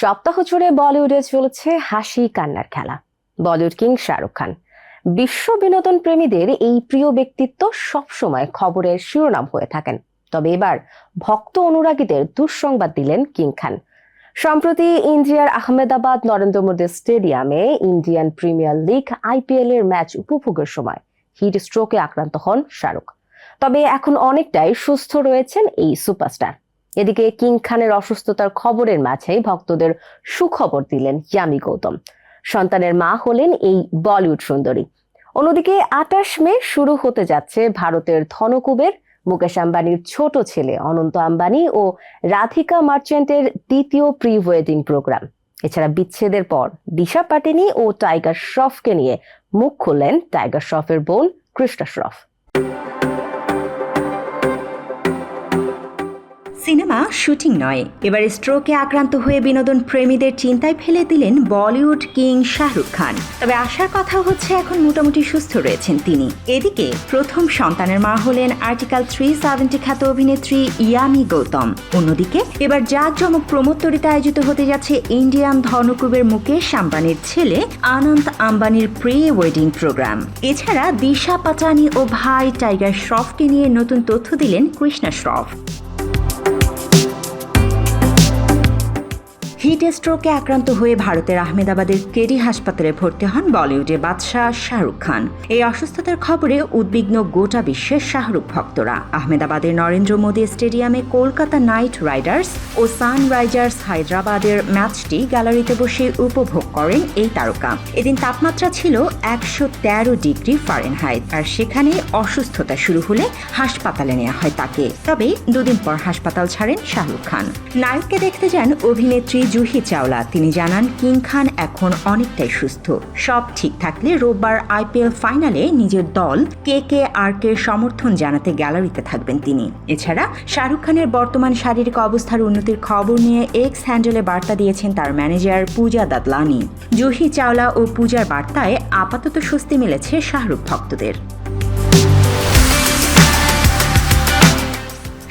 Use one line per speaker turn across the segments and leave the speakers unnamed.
সপ্তাহ জুড়ে বলিউডে চলেছে হাসি কান্নার খেলা। বলিউড কিং শাহরুখ খান, বিশ্ব বিনোদন প্রেমীদের এই প্রিয় ব্যক্তিত্ব সবসময় খবরের শিরোনাম হয়ে থাকেন। তবে এবার ভক্ত অনুরাগীদের দুঃসংবাদ দিলেন কিং খান। সম্প্রতি ইন্ডিয়ার আহমেদাবাদ নরেন্দ্র মোদী স্টেডিয়ামে ইন্ডিয়ান প্রিমিয়ার লিগ আইপিএল এর ম্যাচ উপভোগের সময় হিট স্ট্রোকে আক্রান্ত হন শাহরুখ। তবে এখন অনেকটাই সুস্থ রয়েছেন এই সুপারস্টার। এদিকে কিং খানের অসুস্থতার খবরের মাঝেই ভক্তদের সুখবর দিলেন ইয়ামি গৌতম। সন্তানের মা হলেন এই বলিউড সুন্দরী। অন্যদিকে আটাশ মে শুরু হতে যাচ্ছে ভারতের ধনকুবের, মুকেশ আম্বানির ছোট ছেলে অনন্ত আম্বানি ও রাধিকা মার্চেন্টের দ্বিতীয় প্রি ওয়েডিং প্রোগ্রাম। এছাড়া বিচ্ছেদের পর দিশা পাটেনি ও টাইগার শ্রফকে নিয়ে মুখ খুললেন টাইগার শ্রফের বোন কৃষ্ণা শ্রফ।
সিনেমা শুটিং নয়। এবার স্ট্রোকে আক্রান্ত হয়ে বিনোদন প্রেমীদের চিন্তায় ফেলে দিলেন বলিউড কিং শাহরুখ খান। তবে আশার কথা হচ্ছে এখন মোটামুটি সুস্থ রয়েছেন তিনি। এদিকে প্রথম সন্তানের মা হলেন আর্টিকেল থ্রি সেভেন্টি খ্যাত অভিনেত্রী ইয়ামি গৌতম। অন্যদিকে এবার জাঁকজমক প্রমোত্তরিতে আয়োজিত হতে যাচ্ছে ইন্ডিয়ান ধনকুবের মুকেশ আম্বানির ছেলে আনন্দ আম্বানির প্রি ওয়েডিং প্রোগ্রাম। এছাড়া দিশা পাটানি ও ভাই টাইগার শ্রফকে নিয়ে নতুন তথ্য দিলেন কৃষ্ণা শ্রফ। হিট স্ট্রোকে আক্রান্ত হয়ে ভারতের আহমেদাবাদের কেডি হাসপাতালে ভর্তি হন বলিউডের বাদশাহ শাহরুখ খান। এই অসুস্থতার খবরে উদ্বিগ্ন গোটা বিশ্বের শাহরুখ ভক্তরা। আহমেদাবাদের নরেন্দ্র মোদী স্টেডিয়ামে কলকাতা নাইট রাইডার্স ও সানরাইজার্স হায়দ্রাবাদের ম্যাচটি গ্যালারিতে বসে উপভোগ করেন এই তারকা। এদিন তাপমাত্রা ছিল একশো তেরো ডিগ্রি ফারেনহাইট আর সেখানে অসুস্থতা শুরু হলে হাসপাতালে নেওয়া হয় তাকে। তবে দুদিন পর হাসপাতাল ছাড়েন শাহরুখ খান। নায়ককে দেখতে যান অভিনেত্রী জুহি চাওলা। তিনি জানান, কিং খান এখন অনেকটাই সুস্থ। সব ঠিক থাকলে রোববার আইপিএল ফাইনালে নিজের দল কে কে আর কে সমর্থন জানাতে গ্যালারিতে থাকবেন তিনি। এছাড়া শাহরুখ খানের বর্তমান শারীরিক অবস্থার উন্নতির খবর নিয়ে এক্স হ্যান্ডেলে বার্তা দিয়েছেন তার ম্যানেজার পূজা দাদলানি। জুহি চাওলা ও পূজার বার্তায় আপাতত স্বস্তি মিলেছে শাহরুখ ভক্তদের।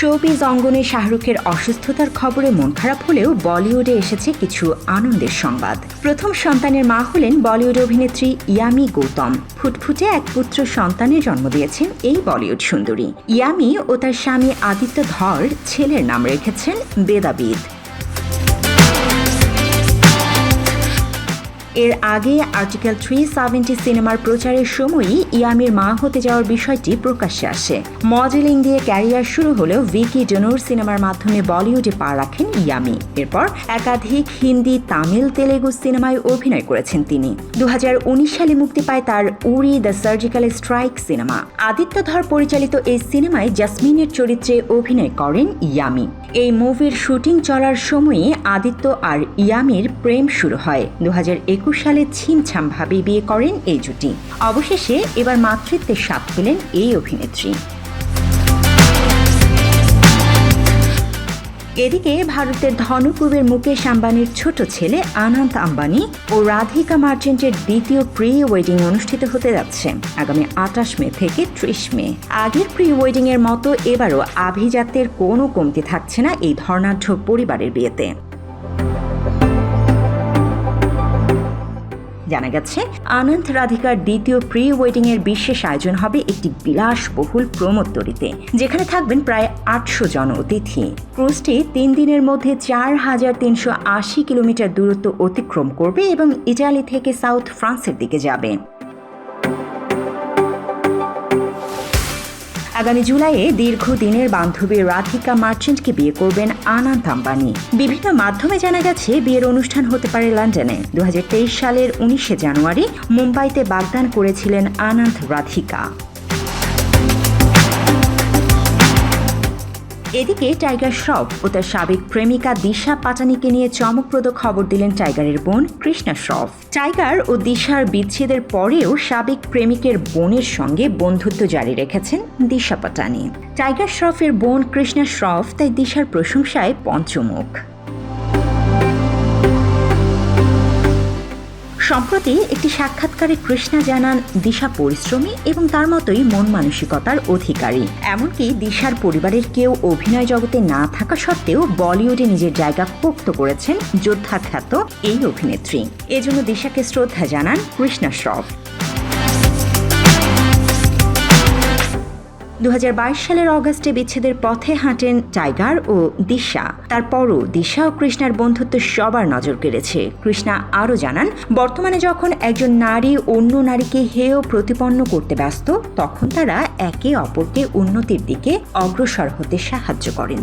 শোবিজ অঙ্গনে শাহরুখের অসুস্থতার খবরে মন খারাপ হলেও বলিউডে এসেছে কিছু আনন্দের সংবাদ। প্রথম সন্তানের মা হলেন বলিউড অভিনেত্রী ইয়ামি গৌতম। ফুটফুটে এক পুত্র সন্তানের জন্ম দিয়েছেন এই বলিউড সুন্দরী। ইয়ামি ও তার স্বামী আদিত্য ধর ছেলের নাম রেখেছেন বেদাবিদ। এর আগে আর্টিকেল থ্রি সেভেন্টি সিনেমার প্রচারের সময়ই ইয়ামির মা হতে যাওয়ার বিষয়টি প্রকাশ্যে আসে। মডেলিং দিয়ে ক্যারিয়ার শুরু হলেও ভিকি ডোনোর সিনেমার মাধ্যমে বলিউডে পা রাখেন ইয়ামি। এরপর একাধিক হিন্দি, তামিল, তেলেগু সিনেমায় অভিনয় করেছেন তিনি। দু হাজার উনিশ সালে মুক্তি পায় তার Uri the surgical strike cinema. Aditya Dhar পরিচালিত এই সিনেমায় জাসমিনের চরিত্রে অভিনয় করেন ইয়ামি। এই মুভির শুটিং চলার সময়ে আদিত্য আর ইয়ামির প্রেম শুরু হয়। দু একুশ সালে ছিমছামভাবে বিয়ে করেন এই জুটি। অবশেষে এবার মাতৃত্বের সাপ পেলেন এই অভিনেত্রী। এদিকে ভারতের ধনকুবের মুকেশ আম্বানির ছোট ছেলে আনন্দ আম্বানি ও রাধিকা মার্চেন্টের দ্বিতীয় প্রি ওয়েডিং অনুষ্ঠিত হতে যাচ্ছে, আগামী আঠাশ মে থেকে ত্রিশ মে। আগের প্রি ওয়েডিং এর মতো এবারও আভিজাত্যের কোনো কমতি থাকছে না এই ধর্নাঢ্য পরিবারের বিয়েতে। জানা গেছে, আনন্দ রাধিকার দ্বিতীয় প্রি ওয়েডিং এর বিশেষ আয়োজন হবে একটি বিলাসবহুল প্রমোত্তরিতে যেখানে থাকবেন প্রায় আটশো জন অতিথি। ক্রুজটি তিন দিনের মধ্যে চার হাজার তিনশো আশি কিলোমিটার দূরত্ব অতিক্রম করবে এবং ইটালি থেকে সাউথ ফ্রান্সের দিকে যাবে। আগামী জুলাইয়ে দীর্ঘদিনের বান্ধবী রাধিকা মার্চেন্টকে বিয়ে করবেন আনন্দ আম্বানি। বিভিন্ন মাধ্যমে জানা গেছে, বিয়ের অনুষ্ঠান হতে পারে লন্ডনে। দু হাজার তেইশ সালের উনিশে জানুয়ারি মুম্বাইতে বাগদান করেছিলেন আনন্দ রাধিকা। এদিকে টাইগার শ্রফ ও তার সাবেক প্রেমিকা দিশা পাটানিকে নিয়ে চমকপ্রদ খবর দিলেন টাইগারের বোন কৃষ্ণা শ্রফ। টাইগার ও দিশার বিচ্ছেদের পরেও সাবেক প্রেমিকের বোনের সঙ্গে বন্ধুত্ব জারি রেখেছেন দিশা পাটানি। টাইগার শ্রফের বোন কৃষ্ণা শ্রফ তাই দিশার প্রশংসায় পঞ্চমুখ। সম্প্রতি একটি সাক্ষাৎকারে কৃষ্ণা জানান, দিশা পরিশ্রমী এবং তার মতোই মন মানসিকতার অধিকারী। এমনকি দিশার পরিবারের কেউ অভিনয় জগতে না থাকা সত্ত্বেও বলিউডে নিজের জায়গা পোক্ত করেছেন যোদ্ধা খ্যাত এই অভিনেত্রী। এজন্য দিশাকে শ্রদ্ধা জানান কৃষ্ণা শ্রফ। দু হাজার বাইশ সালের অগাস্টে বিচ্ছেদের পথে হাঁটেন টাইগার ও দিশা। তারপরও দিশা ও কৃষ্ণার বন্ধুত্ব সবার নজর কেড়েছে। কৃষ্ণা আরও জানান, বর্তমানে যখন একজন নারী অন্য নারীকে হেয় প্রতিপন্ন করতে ব্যস্ত, তখন তারা একে অপরকে উন্নতির দিকে অগ্রসর হতে সাহায্য করেন।